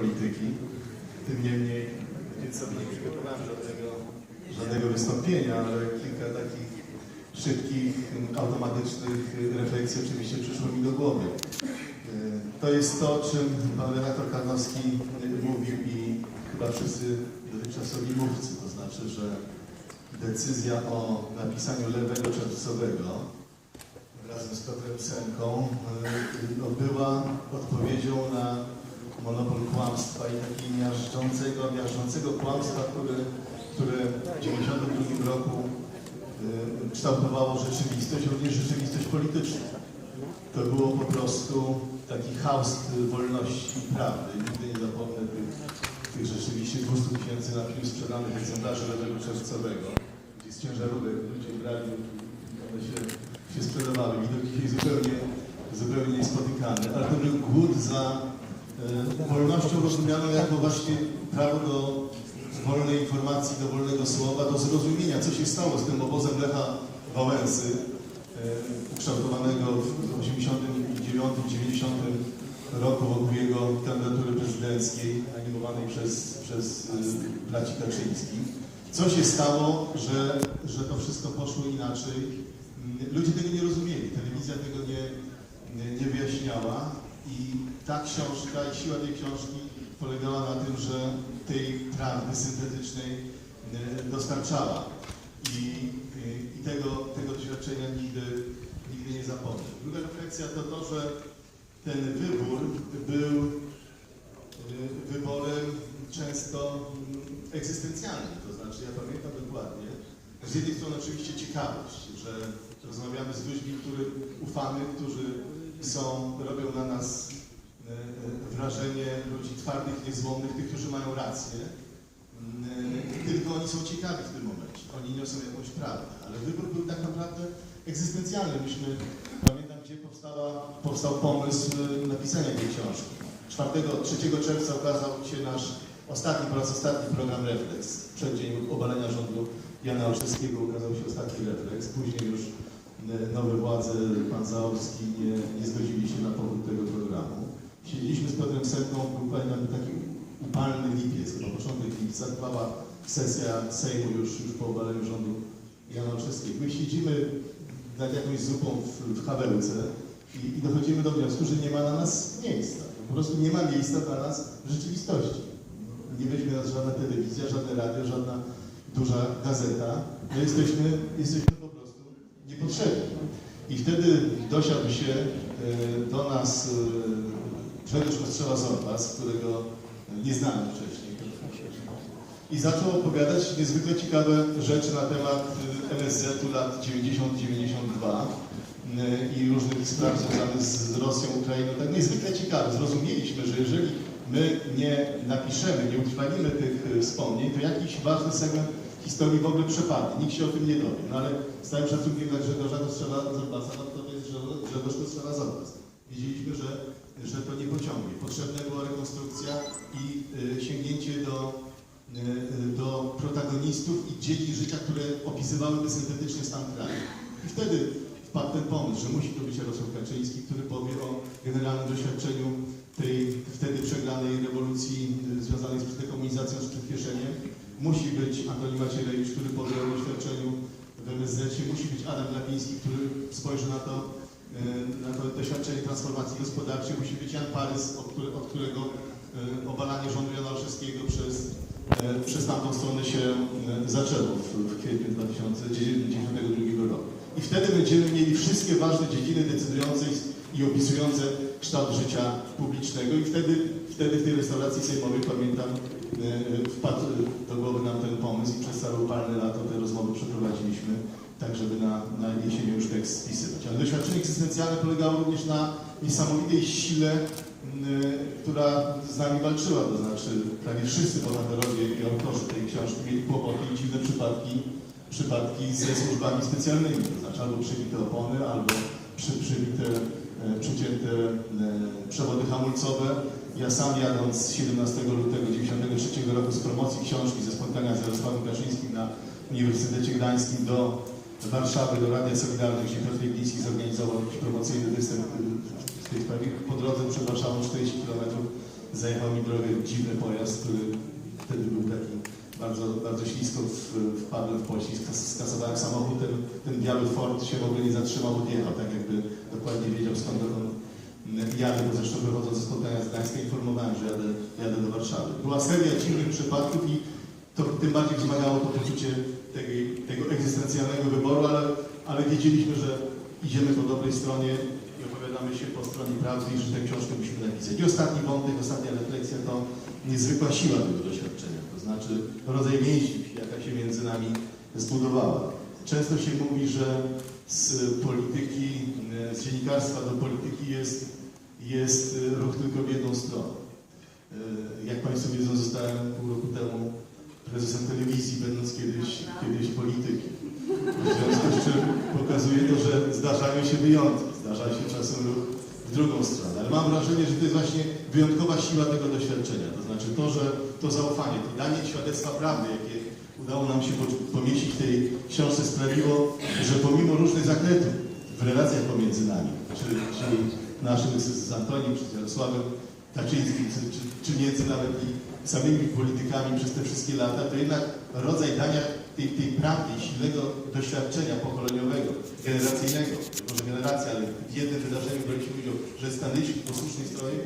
polityki. Tym niemniej, sobie nie przygotowałem żadnego, żadnego wystąpienia, ale kilka takich szybkich, automatycznych refleksji oczywiście przyszło mi do głowy. To jest to, o czym pan redaktor Karnowski mówił i chyba wszyscy dotychczasowi mówcy, to znaczy, że decyzja o napisaniu lewego czerwcowego razem z Piotrem Senką y, no, była odpowiedzią na monopol kłamstwa i takiego miażdżącego, miażdżącego kłamstwa, które, które w 1992 roku y, kształtowało rzeczywistość, również rzeczywistość polityczną. To było po prostu taki haust wolności i prawdy. Nigdy nie zapomnę tych, tych rzeczywiście 200 tysięcy na pił sprzedanych egzemplarzy lewego czerwcowego, gdzie z ciężarówek ludzie brali, one się, się sprzedawały. Widok dzisiaj zupełnie, zupełnie niespotykany. Ale to był głód za wolnością rozumianą jako właśnie prawo do wolnej informacji, do wolnego słowa, do zrozumienia, co się stało z tym obozem Lecha Wałęsy, e, ukształtowanego w 89-90 roku wokół jego kandydatury prezydenckiej, animowanej przez, przez y, braci Kaczyńskich. Co się stało, że, że to wszystko poszło inaczej? Mm, Ludzie tego nie rozumieli, telewizja tego nie, nie, nie wyjaśniała i ta książka i siła tej książki polegała na tym, że tej prawdy syntetycznej y, dostarczała. I, i, i tego, tego doświadczenia nigdy, nigdy nie zapomnę. Druga refleksja to to, że ten wybór był y, wyborem często mm, egzystencjalnym. To znaczy, ja pamiętam dokładnie, z jednej strony oczywiście ciekawość, że rozmawiamy z ludźmi, którym ufamy, którzy są, robią na nas wrażenie ludzi twardych, niezłomnych, tych, którzy mają rację. Y, Tylko oni są ciekawi w tym momencie. Oni niosą jakąś prawdę. Ale wybór był tak naprawdę egzystencjalny. Myśmy, pamiętam, gdzie powstała, powstał pomysł y, napisania tej książki. 4, 3 czerwca ukazał się nasz ostatni, po raz ostatni program Reflex. W przeddzień obalenia rządu Jana Olszewskiego ukazał się ostatni Reflex. Później już y, nowe władze, pan Zaorski nie, nie zgodzili się na powrót tego programu. Siedzieliśmy z Piotrem Setną, był pamiętam taki upalny lipiec, chyba początek lipca, trwała sesja Sejmu już, już po obaleniu rządu Jana Olszewskiego. My siedzimy nad jakąś zupą w, w Hawełce i, i dochodzimy do wniosku, że nie ma na nas miejsca. Po prostu nie ma miejsca dla nas w rzeczywistości. Nie weźmie nas żadna telewizja, żadne radio, żadna duża gazeta. My jesteśmy, jesteśmy po prostu niepotrzebni. I wtedy dosiadł się e, do nas e, Grzegorz Kostrzewa Zorpas, którego nie znałem wcześniej. I zaczął opowiadać niezwykle ciekawe rzeczy na temat y, MSZ-u lat 90-92 y, i różnych spraw związanych z Rosją, Ukrainą. Tak niezwykle ciekawe. Zrozumieliśmy, że jeżeli my nie napiszemy, nie utrwalimy tych y, wspomnień, to jakiś ważny segment historii w ogóle przepadnie. Nikt się o tym nie dowie. No ale z całym szacunkiem dla Grzegorza Kostrzela Zorbasa, no to jest Grzegorz Kostrzela Zorbas. Wiedzieliśmy, że, że to nie pociągnie. Potrzebna była rekonstrukcja i y, sięgnięcie do y, do protagonistów i dzieci życia, które opisywałyby syntetycznie stan kraju. I wtedy wpadł ten pomysł, że musi to być Jarosław Kaczyński, który powie o generalnym doświadczeniu tej wtedy przegranej rewolucji y, związanej z dekomunizacją z przedkieszeniem. Musi być Antoni Macierewicz, który powie o doświadczeniu w MSZ, musi być Adam Glapiński, który spojrzy na to, y, na to doświadczenie transformacji gospodarczej, musi być Jan Parys, od, który, od którego y, obalanie rządu Jana Olszewskiego przez E, przez tamtą stronę się e, zaczęło w, w kwietniu 2092 roku. I wtedy będziemy mieli wszystkie ważne dziedziny decydujące i opisujące kształt życia publicznego i wtedy, wtedy w tej restauracji sejmowej, pamiętam, e, wpadł do głowy nam ten pomysł i przez całe upalne lato te rozmowy przeprowadziliśmy, tak żeby na, na jesienią już tekst spisywać. Ale doświadczenie egzystencjalne polegało również na niesamowitej sile która z nami walczyła, to znaczy prawie wszyscy bohaterowie i autorzy tej książki mieli kłopoty i dziwne przypadki, przypadki ze służbami specjalnymi, to znaczy albo przybite opony, albo przy, przybite, e, przycięte e, przewody hamulcowe. Ja sam jadąc 17 lutego 1993 roku z promocji książki ze spotkania z Jarosławem Kaczyńskim na Uniwersytecie Gdańskim do Warszawy, do Radia gdzie Piotr Gliński zorganizował jakiś promocyjny występ w tej sprawie. Po drodze przed Warszawą 40 km zajechał mi drogę dziwny pojazd, który wtedy był taki bardzo, bardzo ślisko wpadłem w poślizg, skas- skasowałem samochód, ten, ten biały Ford się w ogóle nie zatrzymał, odjechał, tak jakby dokładnie wiedział skąd on jadę, bo zresztą wychodząc ze spotkania z Gdańska informowałem, że jadę, jadę do Warszawy. Była seria dziwnych przypadków i to tym bardziej wzmagało to poczucie tego, tego egzystencjalnego wyboru, ale, ale wiedzieliśmy, że idziemy po dobrej stronie i opowiadamy się po stronie prawdy i że tę książkę musimy napisać. I ostatni wątek, ostatnia refleksja to niezwykła siła tego doświadczenia, to znaczy rodzaj więzi, jaka się między nami zbudowała. Często się mówi, że z polityki, e, z dziennikarstwa do polityki jest, jest e, ruch tylko w jedną stronę. E, Jak Państwo wiedzą, zostałem pół roku temu prezesem telewizji, będąc kiedyś, kiedyś politykiem. W związku z czym pokazuje to, że zdarzają się wyjątki, zdarza się czasem ruch w drugą stronę. Ale mam wrażenie, że to jest właśnie wyjątkowa siła tego doświadczenia. To znaczy to, że to zaufanie, to danie świadectwa prawdy, jakie udało nam się po- pomieścić w tej książce sprawiło, że pomimo różnych zakrętów w relacjach pomiędzy nami, czy, czy naszym z Antonim, czy z Jarosławem Kaczyńskim, czy, czy, czy między nawet i samymi politykami przez te wszystkie lata, to jednak rodzaj dania tej, tej prawdy silnego doświadczenia pokoleniowego, generacyjnego, może generacja, ale w jednym wydarzeniu braliśmy udział, że stanęliśmy po słusznej stronie,